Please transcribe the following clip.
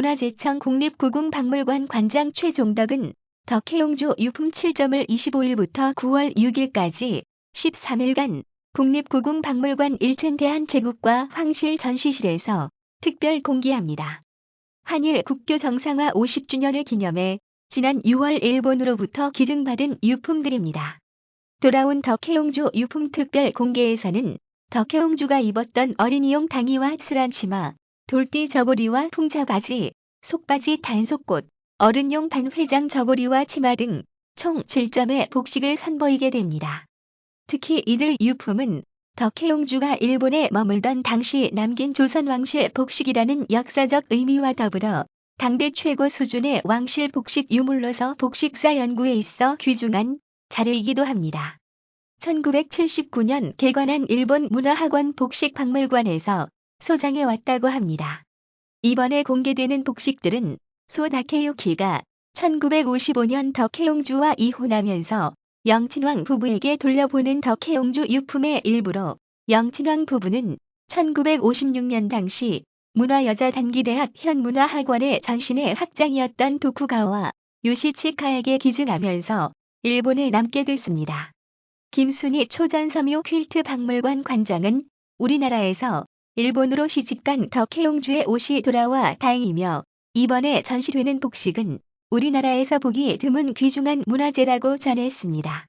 문화재청 국립고궁박물관 관장 최종덕은 덕혜용주 유품 7점을 25일부터 9월 6일까지 13일간 국립고궁박물관 1층 대한제국과 황실 전시실에서 특별 공개합니다. 한일 국교 정상화 50주년을 기념해 지난 6월 일본으로부터 기증받은 유품들입니다. 돌아온 덕혜옹주 유품 특별 공개에서는 덕혜옹주가 입었던 어린이용 당이와 스란 치마, 돌띠 저고리와 풍자바지, 속바지 단속꽃, 어른용 반회장 저고리와 치마 등 총 7점의 복식을 선보이게 됩니다. 특히 이들 유품은 덕혜옹주가 일본에 머물던 당시 남긴 조선 왕실 복식이라는 역사적 의미와 더불어 당대 최고 수준의 왕실 복식 유물로서 복식사 연구에 있어 귀중한 자료이기도 합니다. 1979년 개관한 일본 문화학원 복식박물관에서 소장해 왔다고 합니다. 이번에 공개되는 복식들은 소 다케유키가 1955년 덕혜옹주와 이혼하면서 영친왕 부부에게 돌려보낸 덕혜옹주 유품의 일부로 영친왕 부부는 1956년 당시 문화여자단기대학 현문화학원의 전신의 학장이었던 도쿠가와 요시치카에게 기증하면서 일본에 남게 됐습니다. 김순희 초전섬유 퀼트 박물관 관장은 우리나라에서 일본으로 시집간 덕혜옹주의 옷이 돌아와 다행이며 이번에 전시되는 복식은 우리나라에서 보기 드문 귀중한 문화재라고 전했습니다.